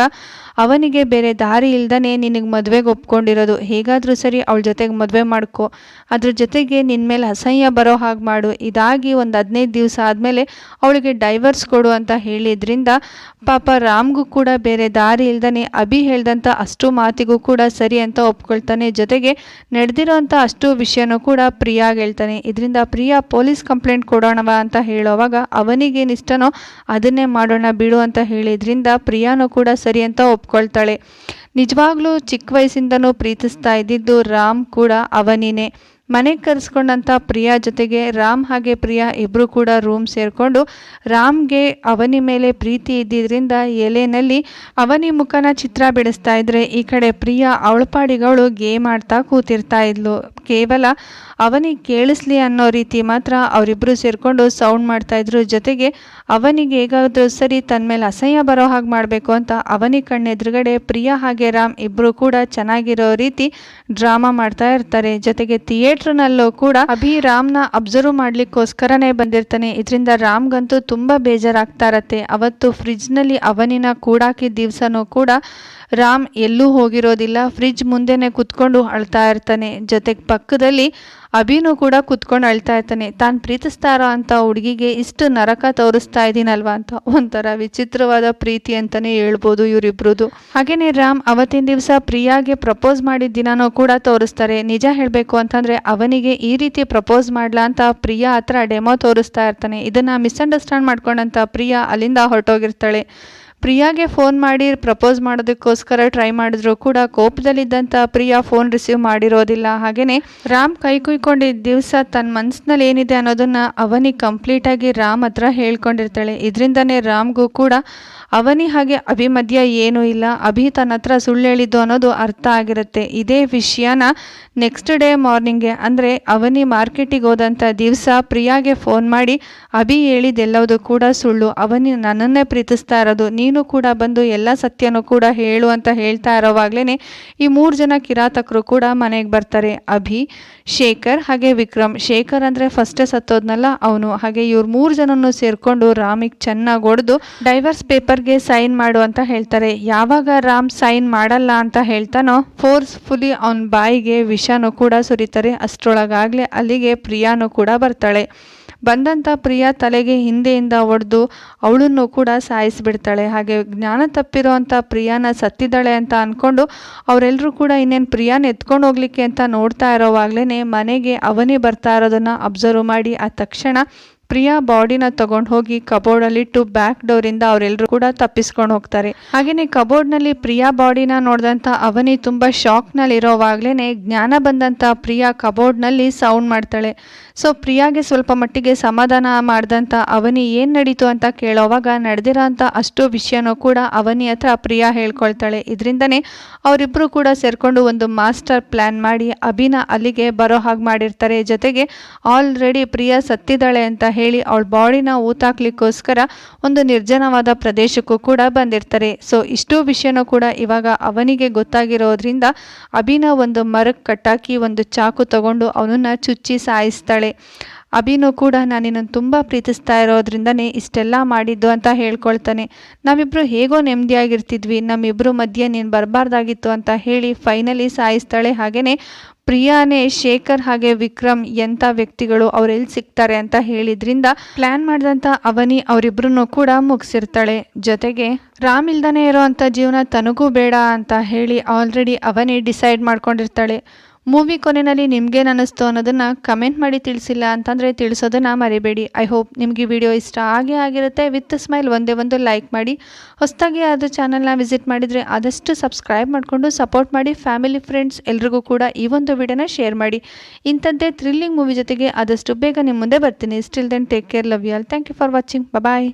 ಅವನಿಗೆ ಬೇರೆ ದಾರಿ ಇಲ್ದನೆ ನಿನಗೆ ಮದುವೆಗೆ ಒಪ್ಕೊಂಡಿರೋದು. ಹೇಗಾದರೂ ಸರಿ ಅವಳ ಜೊತೆಗೆ ಮದುವೆ ಮಾಡ್ಕೊ. ಅದ್ರ ಜೊತೆಗೆ ನಿನ್ನ ಮೇಲೆ ಅಸಹ್ಯ ಬರೋ ಹಾಗೆ ಮಾಡು. ಇದಾಗಿ ಒಂದು ಹದಿನೈದು ದಿವಸ ಆದಮೇಲೆ ಅವಳಿಗೆ ಡೈವರ್ಸ್ ಕೊಡು ಅಂತ ಹೇಳಿದ್ರಿಂದ ಪಾಪ ರಾಮ್ಗೂ ಕೂಡ ಬೇರೆ ದಾರಿ ಇಲ್ದನೆ ಅಭಿ ಹೇಳ್ದಂಥ ಅಷ್ಟು ಮಾತಿಗೂ ಕೂಡ ಸರಿ ಅಂತ ಒಪ್ಕೊಳ್ತಾನೆ. ಜೊತೆಗೆ ನಡೆದಿರೋಂಥ ಅಷ್ಟು ವಿಷಯನೂ ಕೂಡ ಪ್ರಿಯಾಗೆ ಹೇಳ್ತಾನೆ. ಇದರಿಂದ ಪ್ರಿಯಾ ಪೊಲೀಸ್ ಕಂಪ್ಲೇಂಟ್ ಕೊಡೋಣವ ಅಂತ ಹೇಳೋವಾಗ ಅವನಿಗೇನಿಷ್ಟನೋ ಅದನ್ನೇ ಮಾಡೋಣ ಬಿಡು ಅಂತ ಹೇಳಿದ್ರಿಂದ ಪ್ರಿಯಾನೂ ಕೂಡ ಸರಿ ಅಂತ ಒಪ್ಕೊಳ್ತಾಳೆ ನಿಜವಾಗ್ಲೂ ಚಿಕ್ಕ ವಯಸ್ಸಿಂದನೂ ಪ್ರೀತಿಸ್ತಾ ಇದ್ದಿದ್ದು ರಾಮ್ ಕೂಡ ಅವನಿನೇ. ಮನೆಗೆ ಕರೆಸ್ಕೊಂಡಂಥ ಪ್ರಿಯಾ ಜೊತೆಗೆ ರಾಮ್ ಹಾಗೆ ಪ್ರಿಯಾ ಇಬ್ಬರು ಕೂಡ ರೂಮ್ ಸೇರಿಕೊಂಡು ರಾಮ್ಗೆ ಅವನಿ ಮೇಲೆ ಪ್ರೀತಿ ಇದ್ದಿದ್ರಿಂದ ಎಲೆನಲ್ಲಿ ಅವನಿ ಮುಖನ ಚಿತ್ರ ಬಿಡಿಸ್ತಾ ಇದ್ರೆ ಈ ಕಡೆ ಪ್ರಿಯಾ ಅವಳಪಾಡಿಗಳು ಗೇಮ್ ಆಡ್ತಾ ಕೂತಿರ್ತಾ ಇದ್ಲು. ಕೇವಲ ಅವನಿಗೆ ಕೇಳಿಸ್ಲಿ ಅನ್ನೋ ರೀತಿ ಮಾತ್ರ ಅವರಿಬ್ಬರು ಸೇರಿಕೊಂಡು ಸೌಂಡ್ ಮಾಡ್ತಾಯಿದ್ರು ಜೊತೆಗೆ ಅವನಿಗೆ ಹೇಗಾದರೂ ಸರಿ ತನ್ನ ಮೇಲೆ ಅಸಹ್ಯ ಬರೋ ಹಾಗೆ ಮಾಡಬೇಕು ಅಂತ ಅವನಿಗೆ ಕಣ್ಣೆದುರುಗಡೆ ಪ್ರಿಯಾ ಹಾಗೆ ರಾಮ್ ಇಬ್ಬರು ಕೂಡ ಚೆನ್ನಾಗಿರೋ ರೀತಿ ಡ್ರಾಮಾ ಮಾಡ್ತಾ ಇರ್ತಾರೆ. ಜೊತೆಗೆ ಥಿಯೇಟ್ರ್ನಲ್ಲೂ ಕೂಡ ಅಭಿ ರಾಮ್ನ ಅಬ್ಸರ್ವ್ ಮಾಡಲಿಕ್ಕೋಸ್ಕರನೇ ಬಂದಿರ್ತಾನೆ. ಇದರಿಂದ ರಾಮ್ಗಂತೂ ತುಂಬ ಬೇಜಾರಾಗ್ತಾ ಇರತ್ತೆ. ಅವತ್ತು ಫ್ರಿಜ್ನಲ್ಲಿ ಅವನಿನ ಕೂಡಾಕಿದ ದಿವಸನೂ ಕೂಡ ರಾಮ್ ಎಲ್ಲೂ ಹೋಗಿರೋದಿಲ್ಲ. ಫ್ರಿಜ್ ಮುಂದೆನೆ ಕುತ್ಕೊಂಡು ಅಳ್ತಾ ಇರ್ತಾನೆ. ಜೊತೆಗೆ ಪಕ್ಕದಲ್ಲಿ ಅಭಿನೂ ಕೂಡ ಕುತ್ಕೊಂಡು ಅಳ್ತಾ ಇರ್ತಾನೆ. ತಾನು ಪ್ರೀತಿಸ್ತಾ ಅಂಥ ಹುಡುಗಿಗೆ ಇಷ್ಟು ನರಕ ತೋರಿಸ್ತಾ ಇದ್ದೀನಲ್ವಾ ಅಂತ ಒಂಥರ ವಿಚಿತ್ರವಾದ ಪ್ರೀತಿ ಅಂತಲೇ ಹೇಳ್ಬೋದು ಇವರಿಬ್ರದ್ದು ಹಾಗೆಯೇ ರಾಮ್ ಅವತ್ತಿನ ದಿವಸ ಪ್ರಿಯಾಗೆ ಪ್ರಪೋಸ್ ಮಾಡಿದ ದಿನನೂ ಕೂಡ ತೋರಿಸ್ತಾರೆ. ನಿಜ ಹೇಳಬೇಕು ಅಂತಂದರೆ ಅವನಿಗೆ ಈ ರೀತಿ ಪ್ರಪೋಸ್ ಮಾಡಲಾ ಅಂತ ಪ್ರಿಯಾ ಹತ್ರ ಡೆಮೋ ತೋರಿಸ್ತಾ ಇರ್ತಾನೆ. ಇದನ್ನು ಮಿಸ್ಅಂಡರ್ಸ್ಟ್ಯಾಂಡ್ ಮಾಡ್ಕೊಂಡಂಥ ಪ್ರಿಯಾ ಅಲ್ಲಿಂದ ಹೊರಟೋಗಿರ್ತಾಳೆ. ಪ್ರಿಯಾಗೆ ಫೋನ್ ಮಾಡಿ ಪ್ರಪೋಸ್ ಮಾಡೋದಕ್ಕೋಸ್ಕರ ಟ್ರೈ ಮಾಡಿದ್ರು ಕೂಡ ಕೋಪದಲ್ಲಿದ್ದಂಥ ಪ್ರಿಯಾ ಫೋನ್ ರಿಸೀವ್ ಮಾಡಿರೋದಿಲ್ಲ. ಹಾಗೆಯೇ ರಾಮ್ ಕೈ ಕುಯ್ಕೊಂಡಿದ್ದ ದಿವಸ ತನ್ನ ಮನಸ್ಸಿನಲ್ಲಿ ಏನಿದೆ ಅನ್ನೋದನ್ನು ಅವನಿಗೆ ಕಂಪ್ಲೀಟಾಗಿ ರಾಮ್ ಹತ್ರ ಹೇಳ್ಕೊಂಡಿರ್ತಾಳೆ. ಇದರಿಂದನೇ ರಾಮ್ಗೂ ಕೂಡ ಅವನಿ ಹಾಗೆ ಅಭಿ ಮಧ್ಯ ಏನೂ ಇಲ್ಲ. ಅಭಿ ತನ್ನ ಹತ್ರ ಸುಳ್ಳು ಹೇಳಿದ್ದು ಅನ್ನೋದು ಅರ್ಥ ಆಗಿರುತ್ತೆ. ಇದೇ ವಿಷಯನ ನೆಕ್ಸ್ಟ್ ಡೇ ಮಾರ್ನಿಂಗ್ಗೆ ಅಂದರೆ ಅವನಿ ಮಾರ್ಕೆಟಿಗೆ ಹೋದಂಥ ದಿವಸ ಪ್ರಿಯಾಗೆ ಫೋನ್ ಮಾಡಿ ಅಭಿ ಹೇಳಿದ್ದೆಲ್ಲವುದು ಕೂಡ ಸುಳ್ಳು. ಅವನಿ ನನ್ನನ್ನೇ ಪ್ರೀತಿಸ್ತಾ ಇರೋದು. ನೀನು ಕೂಡ ಬಂದು ಎಲ್ಲ ಸತ್ಯನೂ ಕೂಡ ಹೇಳು ಅಂತ ಹೇಳ್ತಾ ಇರೋವಾಗ್ಲೇ ಈ ಮೂರು ಜನ ಕಿರಾತಕರು ಕೂಡ ಮನೆಗೆ ಬರ್ತಾರೆ. ಅಭಿ, ಶೇಖರ್ ಹಾಗೆ ವಿಕ್ರಮ್. ಶೇಖರ್ ಅಂದರೆ ಫಸ್ಟೇ ಸತ್ತೋದ್ನಲ್ಲ ಅವನು. ಹಾಗೆ ಇವ್ರು ಮೂರು ಜನನು ಸೇರಿಕೊಂಡು ರಾಮಿಗೆ ಚೆನ್ನಾಗಿ ಹೊಡೆದು ಡೈವರ್ಸ್ ಪೇಪರ್ಗೆ ಸೈನ್ ಮಾಡು ಅಂತ ಹೇಳ್ತಾರೆ. ಯಾವಾಗ ರಾಮ್ ಸೈನ್ ಮಾಡಲ್ಲ ಅಂತ ಹೇಳ್ತಾನೋ ಫೋರ್ಸ್ಫುಲಿ ಅವನ ಬಾಯಿಗೆ ವಿಷನೂ ಕೂಡ ಸುರಿತಾರೆ. ಅಷ್ಟರೊಳಗಾಗಲೇ ಅಲ್ಲಿಗೆ ಪ್ರಿಯಾನು ಕೂಡ ಬರ್ತಾಳೆ. ಬಂದಂಥ ಪ್ರಿಯ ತಲೆಗೆ ಹಿಂದೆಯಿಂದ ಹೊಡೆದು ಅವಳನ್ನು ಕೂಡ ಸಾಯಿಸಿಬಿಡ್ತಾಳೆ. ಹಾಗೆ ಜ್ಞಾನ ತಪ್ಪಿರೋ ಪ್ರಿಯಾನ ಸತ್ತಿದ್ದಾಳೆ ಅಂತ ಅಂದ್ಕೊಂಡು ಅವರೆಲ್ಲರೂ ಕೂಡ ಇನ್ನೇನು ಪ್ರಿಯಾನ ಎತ್ಕೊಂಡು ಹೋಗ್ಲಿಕ್ಕೆ ಅಂತ ನೋಡ್ತಾ ಇರೋವಾಗ್ಲೇ ಮನೆಗೆ ಅವನೇ ಬರ್ತಾ ಇರೋದನ್ನು ಅಬ್ಸರ್ವ್ ಮಾಡಿ ಆ ತಕ್ಷಣ ಪ್ರಿಯಾ ಬಾಡಿನ ತಗೊಂಡು ಹೋಗಿ ಕಬೋರ್ಡಲ್ಲಿಟ್ಟು ಬ್ಯಾಕ್ ಡೋರಿಂದ ಅವರೆಲ್ಲರೂ ಕೂಡ ತಪ್ಪಿಸ್ಕೊಂಡು ಹೋಗ್ತಾರೆ. ಹಾಗೆಯೇ ಕಬೋರ್ಡ್ನಲ್ಲಿ ಪ್ರಿಯಾ ಬಾಡಿನ ನೋಡಿದಂಥ ಅವನಿ ತುಂಬ ಶಾಕ್ನಲ್ಲಿ ಇರೋವಾಗಲೇ ಜ್ಞಾನ ಬಂದಂಥ ಪ್ರಿಯಾ ಕಬೋರ್ಡ್ನಲ್ಲಿ ಸೌಂಡ್ ಮಾಡ್ತಾಳೆ. ಸೊ ಪ್ರಿಯಾಗೆ ಸ್ವಲ್ಪ ಮಟ್ಟಿಗೆ ಸಮಾಧಾನ ಮಾಡಿದಂಥ ಅವನಿ ಏನು ನಡೀತು ಅಂತ ಕೇಳೋವಾಗ ನಡೆದಿರೋ ಅಂಥ ಅಷ್ಟು ವಿಷಯನೂ ಕೂಡ ಅವನಿ ಹತ್ರ ಪ್ರಿಯಾ ಹೇಳ್ಕೊಳ್ತಾಳೆ. ಇದರಿಂದನೇ ಅವರಿಬ್ಬರು ಕೂಡ ಸೇರಿಕೊಂಡು ಒಂದು ಮಾಸ್ಟರ್ ಪ್ಲ್ಯಾನ್ ಮಾಡಿ ಅಭಿನ ಅಲ್ಲಿಗೆ ಬರೋ ಹಾಗೆ ಮಾಡಿರ್ತಾರೆ. ಜೊತೆಗೆ ಆಲ್ರೆಡಿ ಪ್ರಿಯಾ ಸತ್ತಿದ್ದಾಳೆ ಅಂತ ಹೇಳಿ ಅವಳ ಬಾಡಿನ ಊತಾಕ್ಲಿಕ್ಕೋಸ್ಕರ ಒಂದು ನಿರ್ಜನವಾದ ಪ್ರದೇಶಕ್ಕೂ ಕೂಡ ಬಂದಿರ್ತಾರೆ. ಸೊ ಇಷ್ಟು ವಿಷಯನೂ ಕೂಡ ಇವಾಗ ಅವನಿಗೆ ಗೊತ್ತಾಗಿರೋದ್ರಿಂದ ಅಭಿನ ಒಂದು ಮರಕ್ಕೆ ಕಟ್ಟಾಕಿ ಒಂದು ಚಾಕು ತಗೊಂಡು ಅವನನ್ನು ಚುಚ್ಚಿ ಸಾಯಿಸ್ತಾಳೆ. ಅಭಿನೂ ಕೂಡ ನಾನು ನಿನ್ನನ್ನು ತುಂಬ ಪ್ರೀತಿಸ್ತಾ ಇರೋದ್ರಿಂದನೇ ಇಷ್ಟೆಲ್ಲ ಮಾಡಿದ್ದು ಅಂತ ಹೇಳ್ಕೊಳ್ತಾನೆ. ನಾವಿಬ್ಬರು ಹೇಗೋ ನೆಮ್ಮದಿಯಾಗಿರ್ತಿದ್ವಿ. ನಮ್ಮಿಬ್ಬರು ಮಧ್ಯೆ ನೀನು ಬರಬಾರ್ದಾಗಿತ್ತು ಅಂತ ಹೇಳಿ ಫೈನಲಿ ಸಾಯಿಸ್ತಾಳೆ. ಹಾಗೆಯೇ ಪ್ರಿಯಾನೇ ಶೇಖರ್ ಹಾಗೆ ವಿಕ್ರಮ್ ಎಂಥ ವ್ಯಕ್ತಿಗಳು ಅವರೆಲ್ಲಿ ಸಿಗ್ತಾರೆ ಅಂತ ಹೇಳಿದ್ರಿಂದ ಪ್ಲ್ಯಾನ್ ಮಾಡಿದಂಥ ಅವನಿ ಅವರಿಬ್ಬರನ್ನು ಕೂಡ ಮುಗಿಸಿರ್ತಾಳೆ. ಜೊತೆಗೆ ರಾಮ್ ಇಲ್ದನೇ ಇರೋ ಜೀವನ ತನಗೂ ಬೇಡ ಅಂತ ಹೇಳಿ ಆಲ್ರೆಡಿ ಅವನಿ ಡಿಸೈಡ್ ಮಾಡ್ಕೊಂಡಿರ್ತಾಳೆ. ಮೂವಿ ಕೊನೆಯಲ್ಲಿ ನಿಮಗೇನು ಅನ್ನಿಸ್ತು ಅನ್ನೋದನ್ನು ಕಮೆಂಟ್ ಮಾಡಿ ತಿಳಿಸಿಲ್ಲ ಅಂತಂದರೆ ತಿಳಿಸೋದನ್ನು ಮರಿಬೇಡಿ. ಐ ಹೋಪ್ ನಿಮಗೆ ವಿಡಿಯೋ ಇಷ್ಟ ಆಗೇ ಆಗಿರುತ್ತೆ. ವಿತ್ ಸ್ಮೈಲ್ ಒಂದೇ ಒಂದು ಲೈಕ್ ಮಾಡಿ. ಹೊಸದಾಗಿ ಅದು ಚಾನಲ್ನ ವಿಸಿಟ್ ಮಾಡಿದರೆ ಆದಷ್ಟು ಸಬ್ಸ್ಕ್ರೈಬ್ ಮಾಡಿಕೊಂಡು ಸಪೋರ್ಟ್ ಮಾಡಿ. ಫ್ಯಾಮಿಲಿ ಫ್ರೆಂಡ್ಸ್ ಎಲ್ರಿಗೂ ಕೂಡ ಈ ಒಂದು ವಿಡಿಯೋನ ಶೇರ್ ಮಾಡಿ. ಇಂಥದ್ದೇ ಥ್ರಿಲ್ಲಿಂಗ್ ಮೂವಿ ಜೊತೆಗೆ ಆದಷ್ಟು ಬೇಗ ನಿಮ್ಮ ಮುಂದೆ ಬರ್ತೀನಿ. Still then take care love you all thank you for watching bye